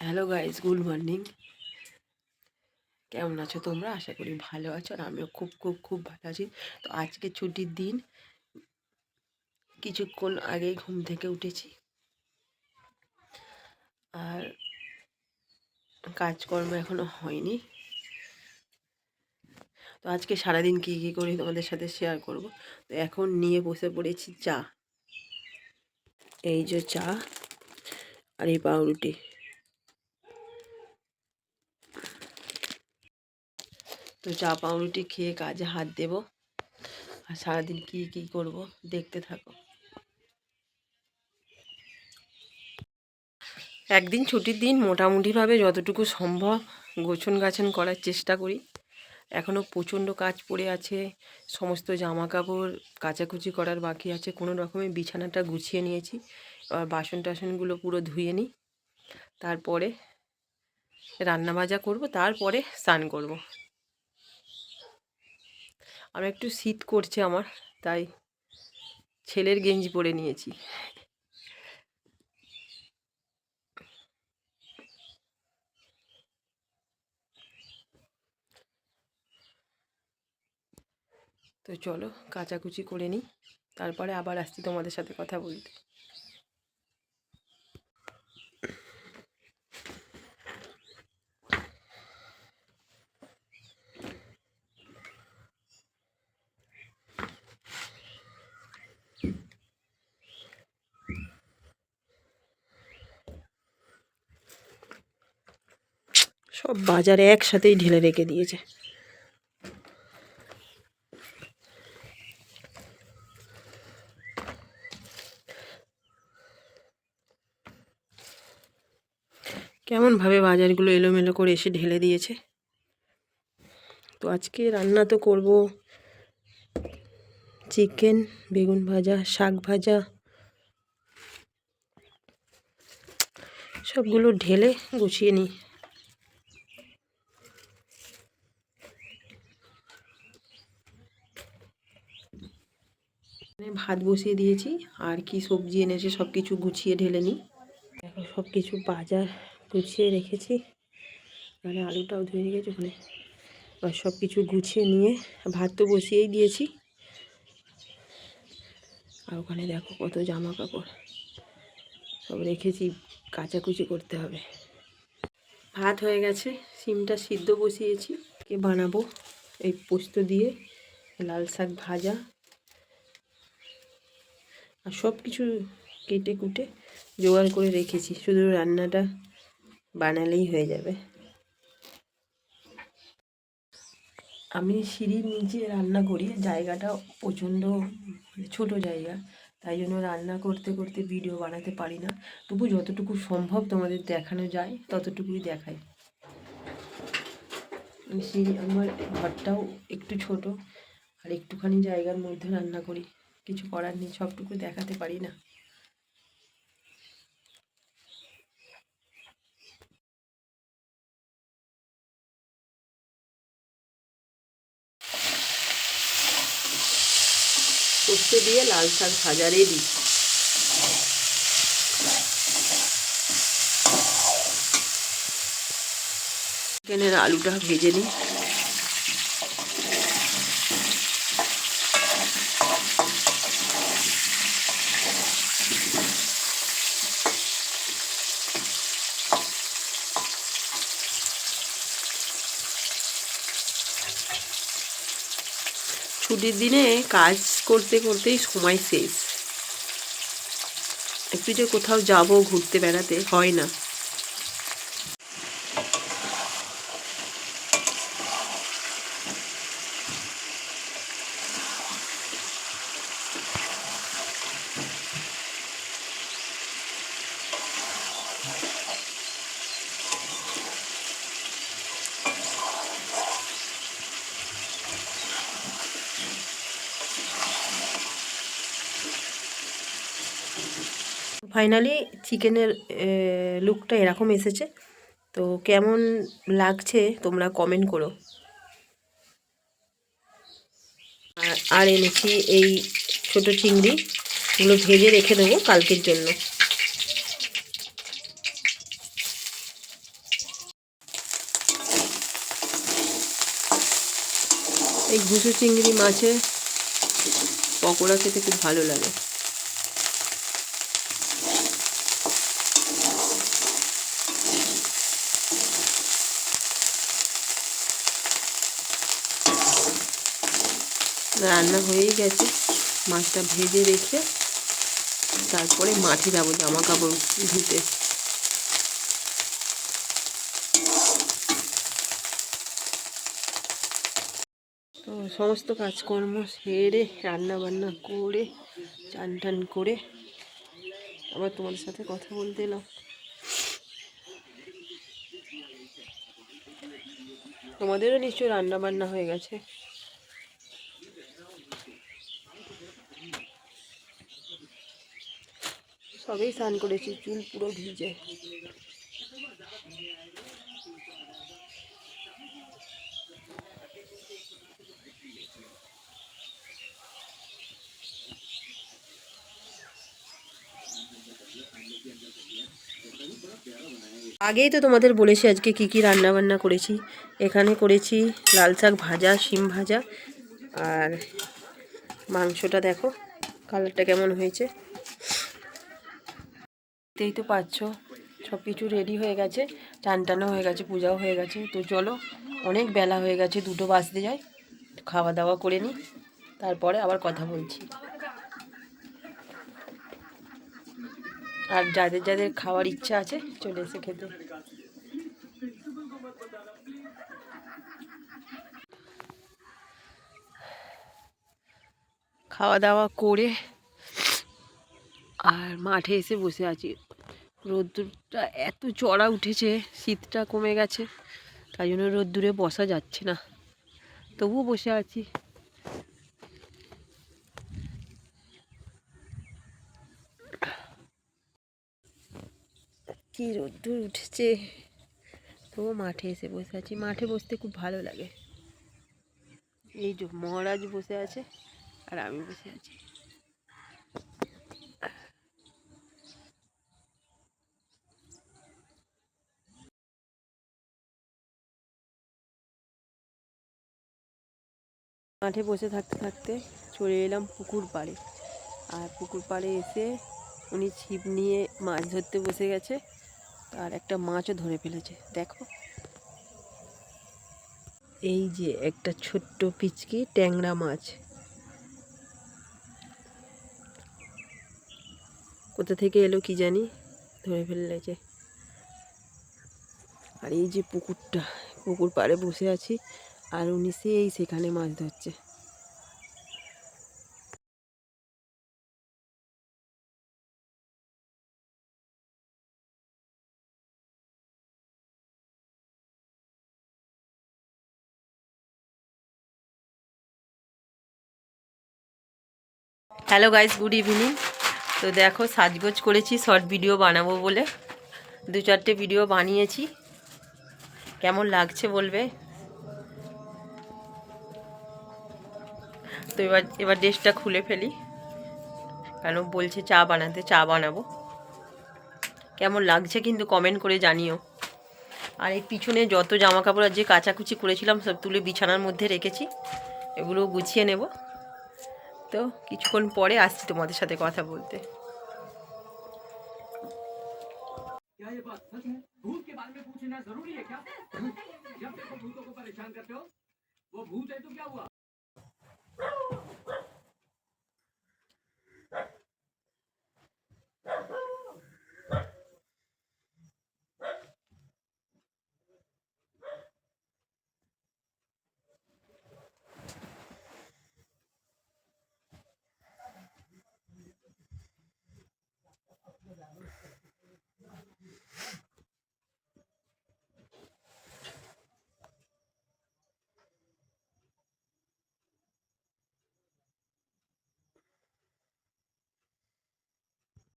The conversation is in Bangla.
হ্যালো গাইজ গুড মর্নিং কেমন আছো তোমরা? আশা করি ভালো আছো আর আমিও খুব খুব খুব ভালো আছি। তো আজকে ছুটির দিন। কিছুক্ষণ আগেই ঘুম থেকে উঠেছি। আর কাজকর্ম এখনও হয়নি। তো আজকে সারাদিন কী কী করি তোমাদের সাথে শেয়ার করব। তো এখন নিয়ে বসে পড়েছি চা। এই যে চা আর এই পাউরুটি। তো চা পাউরুটি খেয়ে কাজে হাত দেব। আর সারাদিন কি কি করব দেখতে থাকো। একদিন ছুটির দিন মোটামুটিভাবে যতটুকু সম্ভব গোছন গাছন করার চেষ্টা করি। এখনও প্রচণ্ড কাজ পড়ে আছে, সমস্ত জামা কাপড় কাচাকুচি করার বাকি আছে, কোনো রকমে বিছানাটা গুছিয়ে নিয়েছি। এবার বাসন টাসনগুলো পুরো ধুয়ে নিই। তারপরে রান্না ভাজা করব, তারপরে স্নান করব। আর একটু শীত করছে আমার, তাই ছেলের গেঞ্জি পরে নিয়েছি। তো চলো, কাচাকুচি করে নিই, তারপরে আবার আসছি তোমাদের সাথে কথা বলতে। সব বাজারে একসাথেই ঢেলে রেখে দিয়েছে। কেমনভাবে বাজারগুলো এলোমেলো করে এসে ঢেলে দিয়েছে? তো আজকে রান্না তো করব চিকেন, বেগুন ভাজা, শাক ভাজা। সবগুলো ঢেলে গুছিয়ে নিই। ভাত বসিয়ে দিয়েছি, আর কি সবজি এনেছে সব কিছু গুছিয়ে ঢেলে নিই। দেখো সব কিছু বাজার গুছিয়ে রেখেছি। মানে আলুটাও ধুয়ে রেখেছি ওখানে। আর সব কিছু গুছিয়ে নিয়ে ভাত তো বসিয়েই দিয়েছি। আর ওখানে দেখো কত জামা কাপড় সব রেখেছি, কাচাকুচি করতে হবে। ভাত হয়ে গেছে, সিমটা সিদ্ধ বসিয়েছি। কে বানাবো এই পোস্ত দিয়ে, লাল শাক ভাজা। আর সব কিছু কেটে কুটে জোগাড় করে রেখেছি। শুধু রান্নাটা বানালেই হয়ে যাবে। আমি সিঁড়ির নিচে রান্না করি। জায়গাটা প্রচণ্ড মানে ছোটো জায়গা। তাই জন্য রান্না করতে করতে ভিডিও বানাতে পারি না। তবু যতটুকু সম্ভব তোমাদের দেখানো যায়, ততটুকুই দেখাই। সিঁড়ি, আমার ঘরটাও একটু ছোট আর একটুখানি জায়গার মধ্যে রান্না করি। কিছু করার নেই, সবটুকু দেখাতে পারি না। পোস্ত দিয়ে লাল শাক ভাজা রেডি চিকেনের আলুটা ভেজে নিই। ছুটির দিনে কাজ করতে করতেই সময় শেষ। একটু যে কোথাও যাব, ঘুরতে বেড়াতে, হয় না। ফাইনালি চিকেনের লুকটা এরকম এসেছে। তো কেমন লাগছে তোমরা কমেন্ট করো। আর এনেছি এই ছোট চিংড়ি। এগুলো ভেজে রেখে দেবো কালকের জন্য। এই ঘুষো চিংড়ি মাছে পকোড়া খেতে খুব ভালো লাগে। রান্না হয়েই গেছে। মাছটা ভেজে রেখে তারপরে মাঠে যাব জামা কাপড় ধুতে। তো সমস্ত কাজকর্ম সেরে রান্না বান্না করে চান টান করে আবার তোমাদের সাথে কথা বলতে এলাম। তোমাদেরও নিশ্চয়ই রান্না বান্না হয়ে গেছে। সবেই স্নান করেছি, চুল পুরো ভিজে। আগেই তো তোমাদের বলেছি, আজকে কি কি রান্না বান্না করেছি। এখানে করেছি লাল শাক ভাজা, শিম ভাজা আর মাংসটা দেখো, কালারটা কেমন হয়েছে। দেখতেই তো পাচ্ছ সব কিছু রেডি হয়ে গেছে চান টানও হয়ে গেছে, পূজাও হয়ে গেছে। তো চলো, অনেক বেলা হয়ে গেছে, দুটো বাজতে যায়। খাওয়া দাওয়া করে নিই, তারপরে আবার কথা বলছি। আর যাদের যাদের খাওয়ার ইচ্ছা আছে, চলে এসে খেতে। খাওয়া দাওয়া করে, আর মাঠে এসে বসে আছি। রোদ্দুরটা এত চড়া উঠেছে, শীতটা কমে গেছে, তাই জন্য রোদ্দুরে বসা যাচ্ছে না। তবুও বসে আছি। কি রোদ্দুর উঠেছে। তবুও মাঠে এসে বসে আছি। মাঠে বসতে খুব ভালো লাগে। এই যে মহারাজ বসে আছে, আর আমি বসে আছি। মাঠে বসে থাকতে থাকতে চলে এলাম পুকুর পাড়ে। আর পুকুর পাড়ে এসে উনি ছিপ নিয়ে মাছ ধরতে বসে গেছে আর একটা মাছও ধরে ফেলেছে। দেখো। এই যে একটা ছোট্ট পিচকি ট্যাংরা মাছ। কোথা থেকে এলো কি জানি? ধরে ফেলেছে। আর এই যে পুকুরটা, পুকুর পাড়ে বসে আছি। আর উনি সেই সেখানে মাছ ধরছে। হ্যালো গাইস গুড ইভিনিং তো দেখো, সাজগোজ করেছি শর্ট ভিডিও বানাবো বলে। দু চারটে ভিডিও বানিয়েছি। কেমন লাগছে বলবে? তো এবার এবার ড্রেসটা খুলে ফেলি। কেন বলছে চা বানাতে, চা বানাবো। কেমন লাগছে কিন্তু কমেন্ট করে জানিও। আর এই পিছনে যত জামা কাপড় আর যে কাচাকুচি করেছিলাম, সব তুলে বিছানার মধ্যে রেখেছি। এগুলো গুছিয়ে নেব। তো কিছুক্ষণ পরে আসছি তোমাদের সাথে কথা বলতে।